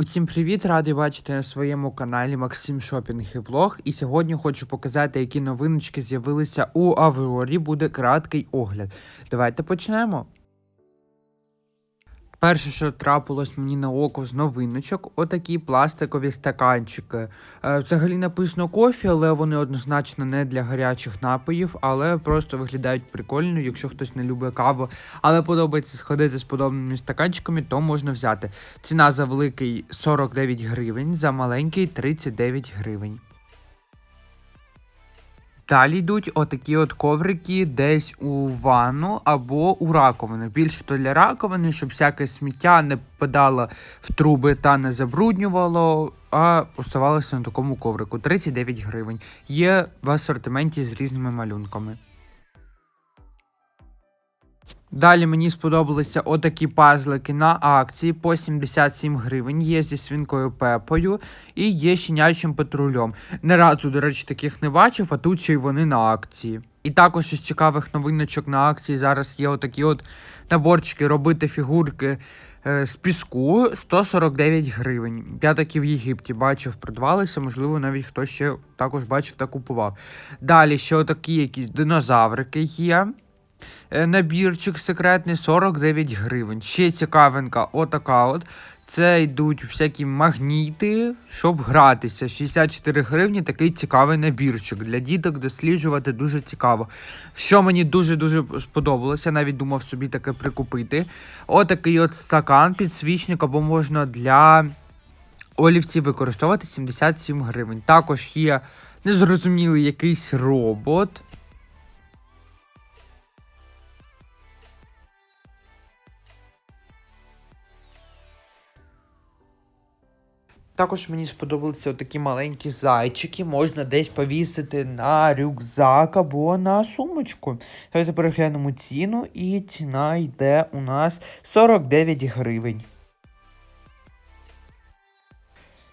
Усім привіт! Радий бачити на своєму каналі Максим Шопінг і Влог. І сьогодні хочу показати, які новиночки з'явилися у Аврорі. Буде краткий огляд. Давайте почнемо. Перше, що трапилось мені на око з новиночок, отакі пластикові стаканчики. Е, взагалі написано кофі, але вони однозначно не для гарячих напоїв, але просто виглядають прикольно, якщо хтось не любить каву, але подобається сходити з подобними стаканчиками, то можна взяти. Ціна за великий 49 гривень, за маленький 39 гривень. Далі йдуть отакі от коврики десь у ванну або у раковину. Більше то для раковини, щоб всяке сміття не падало в труби та не забруднювало, а оставалося на такому коврику. 39 гривень. Є в асортименті з різними малюнками. Далі мені сподобалися отакі пазлики на акції по 77 гривень. Є зі свинкою Пепою і є щенячим патрулем. Не разу, до речі, таких не бачив, а тут ще й вони на акції. І також із цікавих новиночок на акції зараз є отакі от наборчики робити фігурки е, з піску 149 гривень. Я такі в Єгипті бачив, продавалися, можливо, навіть хтось ще також бачив та купував. Далі ще отакі якісь динозаврики є. Е, Набірчик секретний 49 гривень. Ще цікавинка, отака от. Це йдуть всякі магніти, щоб гратися. 64 гривні такий цікавий набірчик. Для діток досліджувати дуже цікаво. Що мені дуже-дуже сподобалося, навіть думав собі таке прикупити. Отакий от стакан, підсвічник, або можна для олівців використовувати 77 гривень. Також є незрозумілий якийсь робот. Також мені сподобалися такі маленькі зайчики, можна десь повісити на рюкзак або на сумочку. Давайте переглянемо ціну, і ціна йде у нас 49 гривень.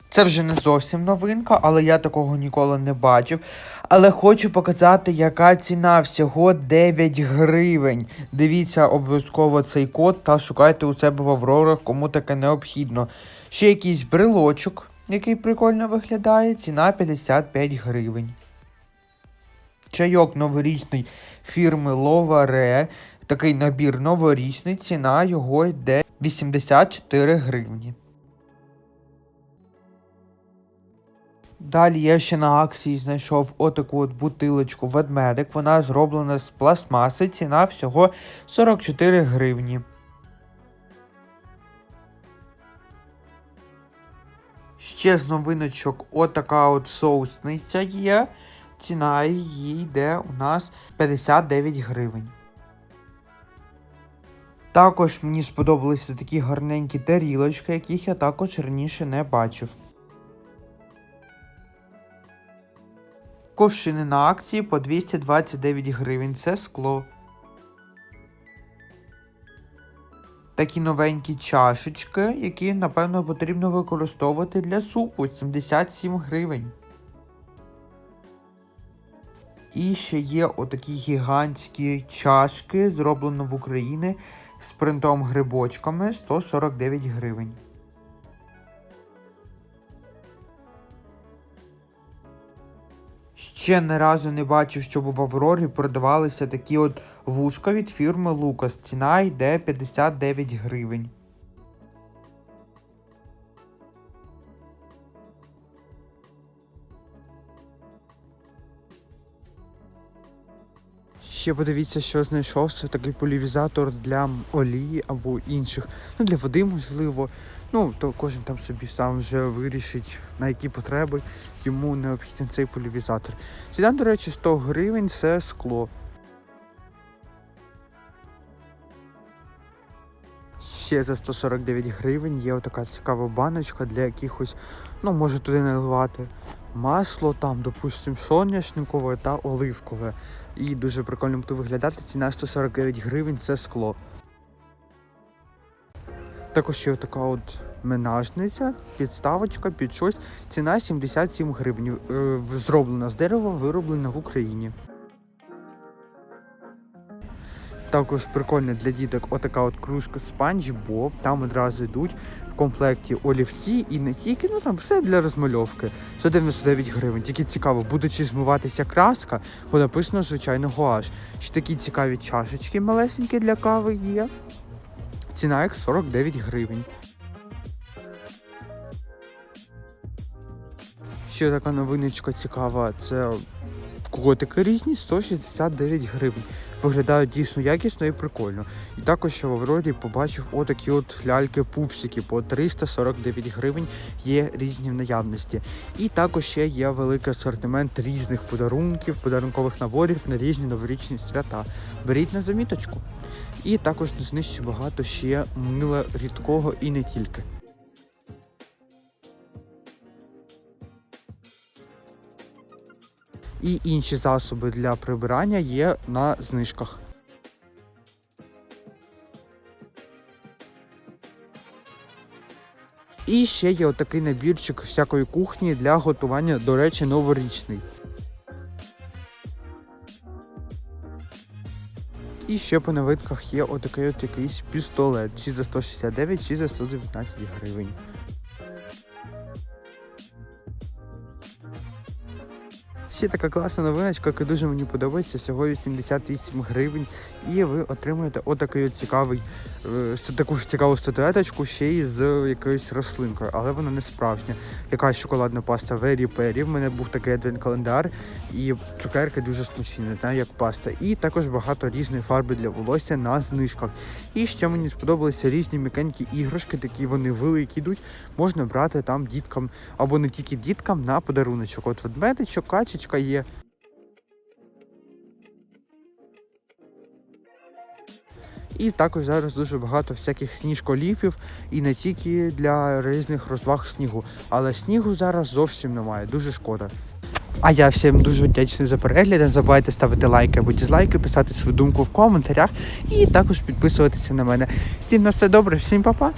Це вже не зовсім новинка, але я такого ніколи не бачив. Але хочу показати, яка ціна всього 9 гривень. Дивіться обов'язково цей код та шукайте у себе в Аврорах, кому таке необхідно. Ще якийсь брелочок, який прикольно виглядає, ціна 55 гривень. Чайок новорічний фірми Ловаре. Такий набір новорічний, ціна його йде 84 гривні. Далі я ще на акції знайшов отаку от бутилочку ведмедик. Вона зроблена з пластмаси, ціна всього 44 гривні. Ще з новиночок отака от соусниця є. Ціна її йде у нас 59 гривень. Також мені сподобалися такі гарненькі тарілочки, яких я також раніше не бачив. Ковшини на акції по 229 гривень. Це скло. Такі новенькі чашечки, які, напевно, потрібно використовувати для супу 77 гривень. І ще є отакі гігантські чашки, зроблено в Україні з принтом грибочками 149 гривень. Ще не разу не бачив, щоб в Аврорі продавалися такі от вушка від фірми Лукас. Ціна йде 59 гривень. Ще подивіться, що знайшов. Це такий полівізатор для олії або інших. Ну, для води, можливо. Ну, то кожен там собі сам вже вирішить, на які потреби йому необхідний цей полівізатор. Ціна, до речі, 100 гривень це скло. Ще за 149 гривень є отака цікава баночка для якихось, ну, може туди наливати масло, там, допустим, соняшникове та оливкове. І дуже прикольно буде виглядати. Ціна 149 гривень це скло. Також є така от менажниця, підставочка під щось. Ціна 77 гривень. Е, Зроблена з дерева, вироблена в Україні. Також прикольно для діток отака от кружка Спанч Боб. Там одразу йдуть в комплекті олівці і не тільки, ну там все для розмальовки. 199 гривень. Тільки цікаво, будучи змиватися краска, бо написано звичайно гуаш. Ще такі цікаві чашечки малесенькі для кави є. Ціна їх 49 гривень. Ще така новиночка цікава, це котики різні 169 гривень. Виглядають дійсно якісно і прикольно. І також я в Аврорі побачив отакі от ляльки-пупсики по 349 гривень є різні в наявності. І також ще є великий асортимент різних подарунків, подарункових наборів на різні новорічні свята. Беріть на заміточку. І також на знижці багато ще мила рідкого і не тільки. І інші засоби для прибирання є на знижках. І ще є отакий набірчик всякої кухні для готування, до речі, новорічний. І ще по новинках є отакий от якийсь пістолет, чи за 169, чи за 119 гривень. Ще така класна новиночка, яка дуже мені подобається. Всього 88 гривень. І ви отримуєте отакий от цікавий, е, таку ж цікаву статуеточку ще й з якоюсь рослинкою, але вона не справжня. Якась шоколадна паста Very Perry. В мене був такий адвент календар, і цукерки дуже смачні, не як паста. І також багато різної фарби для волосся на знижках. І ще мені сподобалися різні м'якенькі іграшки, такі вони великі йдуть. Можна брати там діткам або не тільки діткам на подаруночок. От ведмедичок, качечка є. І також зараз дуже багато всяких сніжколіпів і не тільки для різних розваг снігу, але снігу зараз зовсім немає, дуже шкода. А я всім дуже вдячний за перегляд. Не забувайте ставити лайки або дізлайки, писати свою думку в коментарях і також підписуватися на мене. Всім на все добре, всім па-па!